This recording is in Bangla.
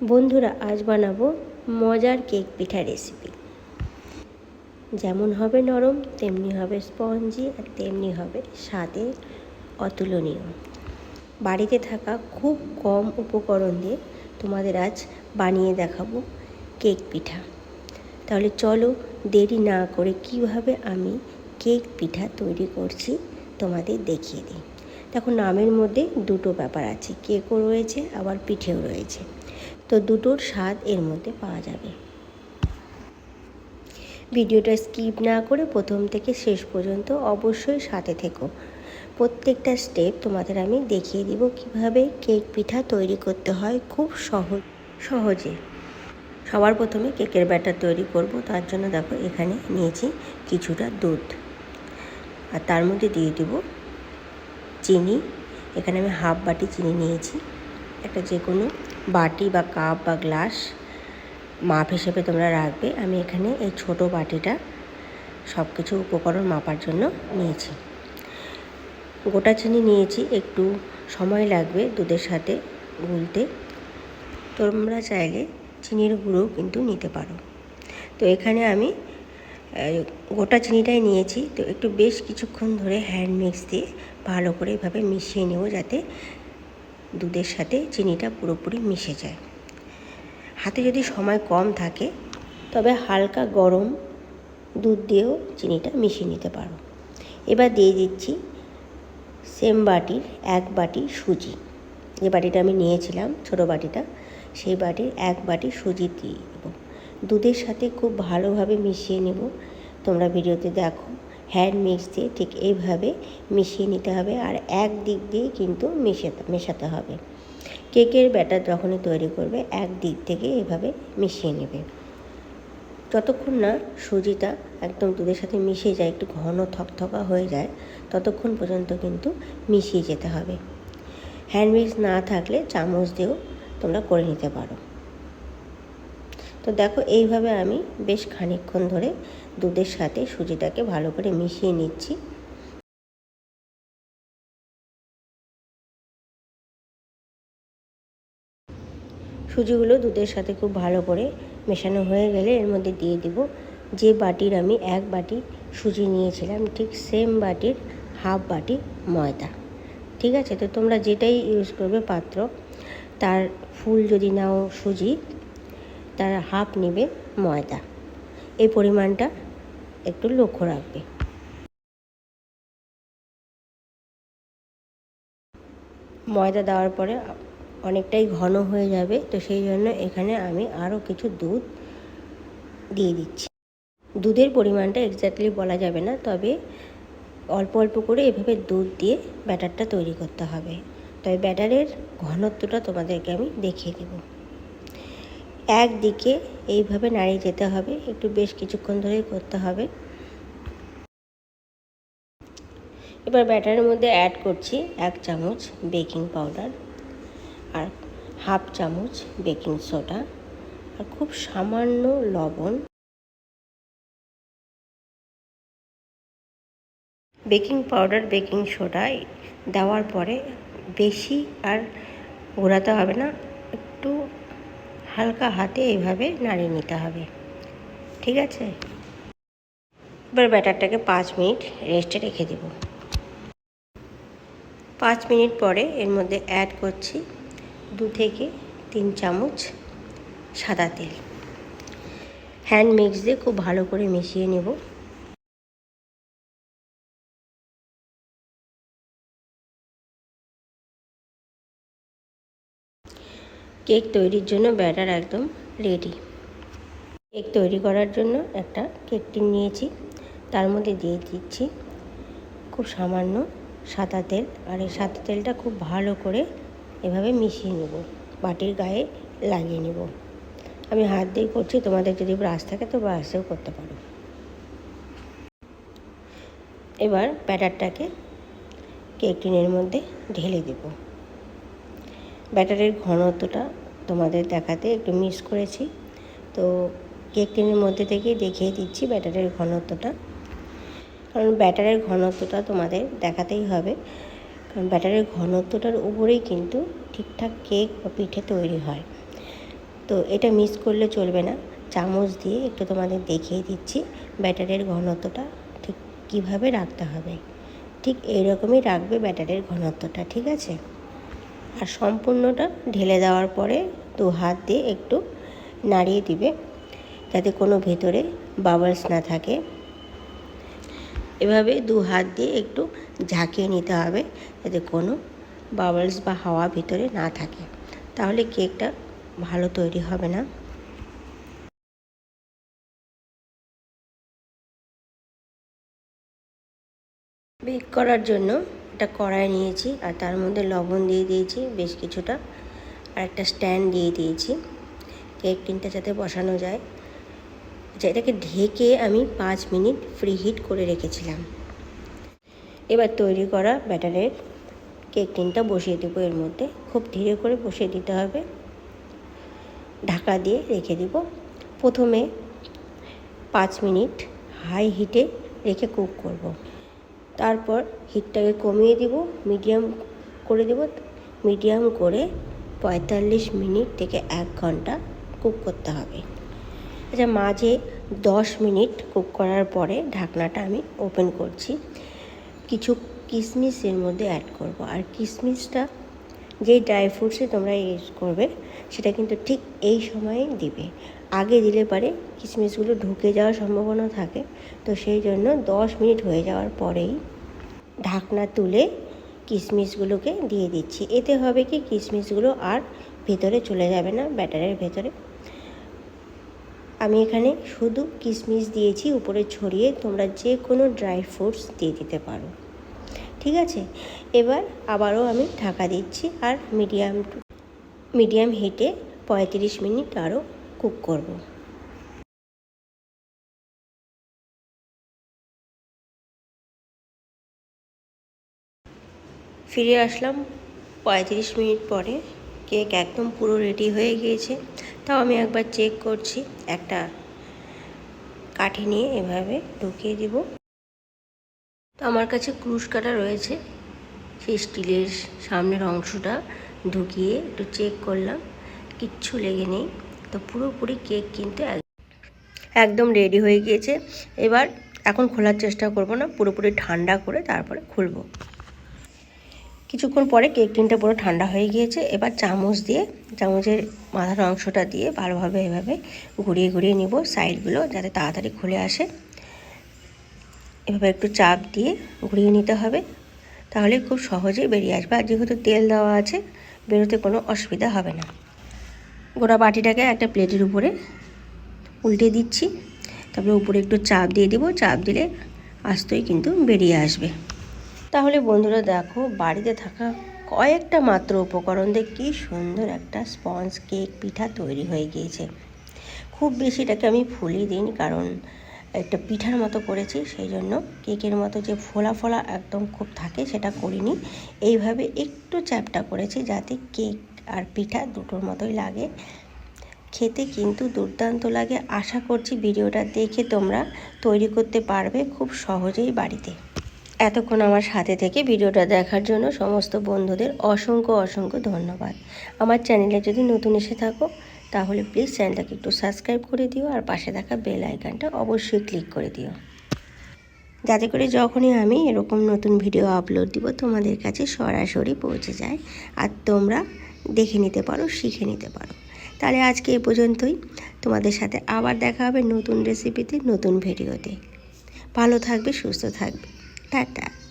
বন্ধুরা, আজ বানাবো মজার কেক পিঠা রেসিপি যেমন হবে নরম, তেমনি হবে স্পঞ্জি, আর তেমনি হবে স্বাদে অতুলনীয়। বাড়িতে থাকা খুব কম উপকরণ দিয়ে তোমাদের আজ বানিয়ে দেখাবো কেক পিঠা। তাহলে চলো দেরি না করে কীভাবে আমি কেক পিঠা তৈরি করছি তোমাদের দেখিয়ে দিই। দেখো, নামের মধ্যে দুটো ব্যাপার আছে। কেকও রয়েছে, আবার পিঠেও রয়েছে। তো দুটোর স্বাদ এর মধ্যে পাওয়া যাবে। ভিডিওটা স্কিপ না করে প্রথম থেকে শেষ পর্যন্ত অবশ্যই সাথে থেকো। প্রত্যেকটা স্টেপ তোমাদের আমি দেখিয়ে দিব কীভাবে কেক পিঠা তৈরি করতে হয় খুব সহজ, সহজে। সবার প্রথমে কেকের ব্যাটার তৈরি করব, তার জন্য দেখো এখানে নিয়েছি কিছুটা দুধ। আর তার মধ্যে দিয়ে দেব চিনি। এখানে আমি হাফ বাটি চিনি নিয়েছি। একটা যে কোনো বাটি বা কাপ বা গ্লাস মাপ হিসেবে তোমরা রাখবে। আমি এখানে এই ছোট বাটিটা সব কিছু উপকরণ মাপার জন্য নিয়েছি। গোটা চিনি নিয়েছি, একটু সময় লাগবে দুধের সাথে গুলতে। তোমরা চাইলে চিনির গুঁড়ো কিন্তু নিতে পারো। তো এখানে আমি গোটা চিনিটাই নিয়েছি। তো একটু বেশ কিছুক্ষণ ধরে হ্যান্ড মিক্স দিয়ে ভালো করে এভাবে মিশিয়ে নেব যাতে দুধের সাথে চিনিটা পুরোপুরি মিশে যায়। হাতে যদি সময় কম থাকে, তবে হালকা গরম দুধ দিয়েও চিনিটা মিশিয়ে নিতে পারো। এবার দিয়ে দিচ্ছি সেম বাটির এক বাটি সুজি। যে বাটিটা আমি নিয়েছিলাম, ছোটো বাটিটা, সেই বাটির এক বাটি সুজি দিয়ে দেবো। দুধের সাথে খুব ভালোভাবে মিশিয়ে নেব। তোমরা ভিডিওতে দেখো। হ্যান্ড মিক্স দিয়ে ঠিক এইভাবে মিশিয়ে নিতে হবে আর এক দিক দিয়ে কিন্তু মিশাতে, মেশাতে হবে। কেকের ব্যাটার যখনই তৈরি করবে, এক দিক থেকে এভাবে মিশিয়ে নেবে। যতক্ষণ না সুজিটা একদম দুধের সাথে মিশে যায়, একটু ঘন থকথকা হয়ে যায়, ততক্ষণ পর্যন্ত কিন্তু মিশিয়ে যেতে হবে। হ্যান্ড মিক্স না থাকলে চামচ দিয়েও তোমরা করে নিতে পারো। তো দেখো, এইভাবে আমি বেশ খানিকক্ষণ ধরে দুধের সাথে সুজিটাকে ভালো করে মিশিয়ে নিচ্ছি। সুজিগুলো দুধের সাথে খুব ভালো করে মেশানো হয়ে গেলে এর মধ্যে দিয়ে দিব যে বাটির আমি এক বাটি সুজি নিয়েছিলাম, ঠিক সেম বাটির হাফ বাটি ময়দা। ঠিক আছে? তো তোমরা যেটাই ইউজ করবে পাত্র, তার ফুল যদি নাও সুজি তার হাফ নেবে ময়দা। এই পরিমাণটা একটু লক্ষ্য রাখবে। ময়দা দেওয়ার পরে অনেকটাই ঘন হয়ে যাবে, তো সেই জন্য এখানে আমি আরও কিছু দুধ দিয়ে দিচ্ছি। দুধের পরিমাণটা এক্স্যাক্টলি বলা যাবে না, তবে অল্প অল্প করে এভাবে দুধ দিয়ে ব্যাটারটা তৈরি করতে হবে। তবে ব্যাটারের ঘনত্বটা তোমাদেরকে আমি দেখিয়ে দেব। একদিকে এইভাবে নাড়িয়ে যেতে হবে, একটু বেশ কিছুক্ষণ ধরেই করতে হবে। এবার ব্যাটারের মধ্যে অ্যাড করছি এক চামচ বেকিং পাউডার আর হাফ চামচ বেকিং সোডা আর খুব সামান্য লবণ। বেকিং পাউডার বেকিং সোডা দেওয়ার পরে বেশি আর ঘোরাতে হবে না, একটু হালকা হাতে এইভাবে নাড়িয়ে নিতে হবে। ঠিক আছে? এবার ব্যাটারটাকে পাঁচ মিনিট রেস্টে রেখে দেব। পাঁচ মিনিট পরে এর মধ্যে অ্যাড করছি দু থেকে তিন চামচ সাদা তেল। হ্যান্ড মিক্স দিয়ে খুব ভালো করে মিশিয়ে নেব। কেক তৈরির জন্য ব্যাটার একদম রেডি কেক তৈরি করার জন্য একটা কেক টিন নিয়েছি। তার মধ্যে দিয়ে দিচ্ছি খুব সামান্য সাদা তেল। আর এই সাদা তেলটা খুব ভালো করে এভাবে মিশিয়ে নেব। বাটির গায়ে লাগিয়ে নেব। আমি হাত দিয়ে করছি, তোমাদের যদি ব্রাশ থাকে তো ব্রাশেও করতে পারো। এবার ব্যাটারটাকে কেক টিনের মধ্যে ঢেলে দেব। ব্যাটারের ঘনত্বটা তোমাদের দেখাতে একটু মিস করেছি। তো কেক টিনের মধ্যে থেকেই দেখিয়ে দিচ্ছি ব্যাটারের ঘনত্বটা। কারণ ব্যাটারের ঘনত্বটা তোমাদের দেখাতেই হবে। কারণ ব্যাটারের ঘনত্বটার উপরেই কিন্তু ঠিকঠাক কেক বা পিঠে তৈরি হয়। তো এটা মিস করলে চলবে না। চামচ দিয়ে একটু তোমাদের দেখিয়ে দিচ্ছি ব্যাটারের ঘনত্বটা ঠিক কীভাবে রাখতে হবে। ঠিক এইরকমই রাখবে ব্যাটারের ঘনত্বটা, ঠিক আছে? আর সম্পূর্ণটা ঢেলে দেওয়ার পরে দু হাত দিয়ে একটু নাড়িয়ে দিবে যাতে কোনো ভেতরে বাবলস না থাকে। এভাবে দু হাত দিয়ে একটু ঝাঁকিয়ে নিতে হবে যাতে কোনো বাবলস বা হাওয়া ভিতরে না থাকে। তাহলে কেকটা ভালো তৈরি হবে না। বেক করার জন্য একটা কড়াই নিয়েছি আর তার মধ্যে লবণ দিয়ে দিয়েছি, বেশ কিছুটা। আর একটা স্ট্যান্ড দিয়ে দিয়েছি। কেক টিনটা যাতে বসানো যায়। আচ্ছা এটাকে ঢেকে আমি পাঁচ মিনিট ফ্রি হিট করে রেখেছিলাম। এবার তৈরি করা ব্যাটারের কেক টিনটা বসিয়ে দেবো এর মধ্যে। খুব ধীরে করে বসিয়ে দিতে হবে। ঢাকা দিয়ে রেখে দিব। প্রথমে পাঁচ মিনিট হাই হিটে রেখে কুক করব। তারপর হিটটাকে কমিয়ে দিব, মিডিয়াম করে দেব। মিডিয়াম করে পঁয়তাল্লিশ মিনিট থেকে এক ঘণ্টা কুক করতে হবে। আচ্ছা মাঝে দশ মিনিট কুক করার পরে ঢাকনাটা আমি ওপেন করছি। কিছু কিশমিশ এর মধ্যে অ্যাড করব। আর কিশমিশটা যে ড্রাই ফ্রুটসে তোমরা ইউজ করবে, সেটা কিন্তু ঠিক এই সময়েই দিবে। আগে দিলে পারে কিশমিশগুলো ঢুকে যাওয়ার সম্ভাবনা থাকে। তো সেই জন্য দশ মিনিট হয়ে যাওয়ার পরেই ঢাকনা তুলে কিশমিশগুলোকে দিয়ে দিচ্ছি। এতে হবে কি কিশমিশগুলো আর ভেতরে চলে যাবে না, ব্যাটারের ভেতরে। আমি এখানে শুধু কিশমিশ দিয়েছি, উপরে ছড়িয়ে তোমরা যে কোনো ড্রাই ফ্রুটস দিয়ে দিতে পারো। ঠিক আছে? এবার আবারও আমি ঢাকা দিচ্ছি আর মিডিয়াম মিডিয়াম হিটে পঁয়ত্রিশ মিনিট আরও কুক করব। ফিরে আসলাম পঁয়ত্রিশ মিনিট পরে। কেক একদম পুরো রেডি হয়ে গিয়েছে। তাও আমি একবার চেক করছি। একটা কাঠি নিয়ে এভাবে ঢুকিয়ে দিব। তো আমার কাছে ক্রুশ কাটা রয়েছে। সেই স্টিলের সামনের অংশটা ঢুকিয়ে একটু চেক করলাম। কিচ্ছু লেগে নেই। তো পুরোপুরি কেক কিন্তু একদম রেডি হয়ে গিয়েছে। এবার এখন খোলার চেষ্টা করব না, পুরোপুরি ঠান্ডা করে তারপরে খুলবো। কিছুক্ষণ পরে কেক টিনটা পুরো ঠান্ডা হয়ে গিয়েছে। এবার চামচ দিয়ে, চামচের মাথার অংশটা দিয়ে ভালোভাবে এভাবে ঘুরিয়ে ঘুরিয়ে নিব সাইডগুলো যাতে তাড়াতাড়ি খুলে আসে। এভাবে একটু চাপ দিয়ে ঘুরিয়ে নিতে হবে। তাহলে খুব সহজেই বেরিয়ে আসবে। আর যেহেতু তেল দেওয়া আছে, বেরোতে কোনো অসুবিধা হবে না। গোটা বাটিটাকে একটা প্লেটের উপরে উল্টে দিচ্ছি। তারপরে উপরে একটু চাপ দিয়ে দেবো, চাপ দিলে আস্তই কিন্তু বেরিয়ে আসবে। তাহলে বন্ধুরা দেখো, বাড়িতে থাকা কয়েকটা মাত্র উপকরণ দিয়ে কী সুন্দর একটা স্পঞ্জ কেক পিঠা তৈরি হয়ে গিয়েছে। খুব বেশি এটাকে আমি ফুলিয়ে দিইনি, কারণ একটা পিঠার মতো করেছি, সেই জন্য কেকের মতো যে ফোলা ফোলা একদম খুব থাকে সেটা করিনি। এইভাবে একটু চ্যাপটা করেছি যাতে কেক আর পিঠা দুটোর মতোই লাগে। খেতে কিন্তু দুর্দান্ত লাগে। আশা করছি ভিডিওটা দেখে তোমরা তৈরি করতে পারবে খুব সহজেই বাড়িতে। এতক্ষণ আমার সাথে থেকে ভিডিওটা দেখার জন্য সমস্ত বন্ধুদের অসংখ্য অসংখ্য ধন্যবাদ। আমার চ্যানেলে যদি নতুন এসে থাকো, তাহলে প্লিজ চ্যানেলটাকে একটু সাবস্ক্রাইব করে দিও আর পাশে থাকা বেল আইকনটা অবশ্যই ক্লিক করে দিও। যাতে করে যখনই আমি এরকম নতুন ভিডিও আপলোড দিব, তোমাদের কাছে সরাসরি পৌঁছে যায়। আর তোমরা দেখে নিতে পারো, শিখে নিতে পারো। তাহলে আজকে এ পর্যন্তই। তোমাদের সাথে আবার দেখা হবে নতুন রেসিপিতে নতুন ভিডিওতে ভালো থাকবে, সুস্থ থাকবে। টাটা।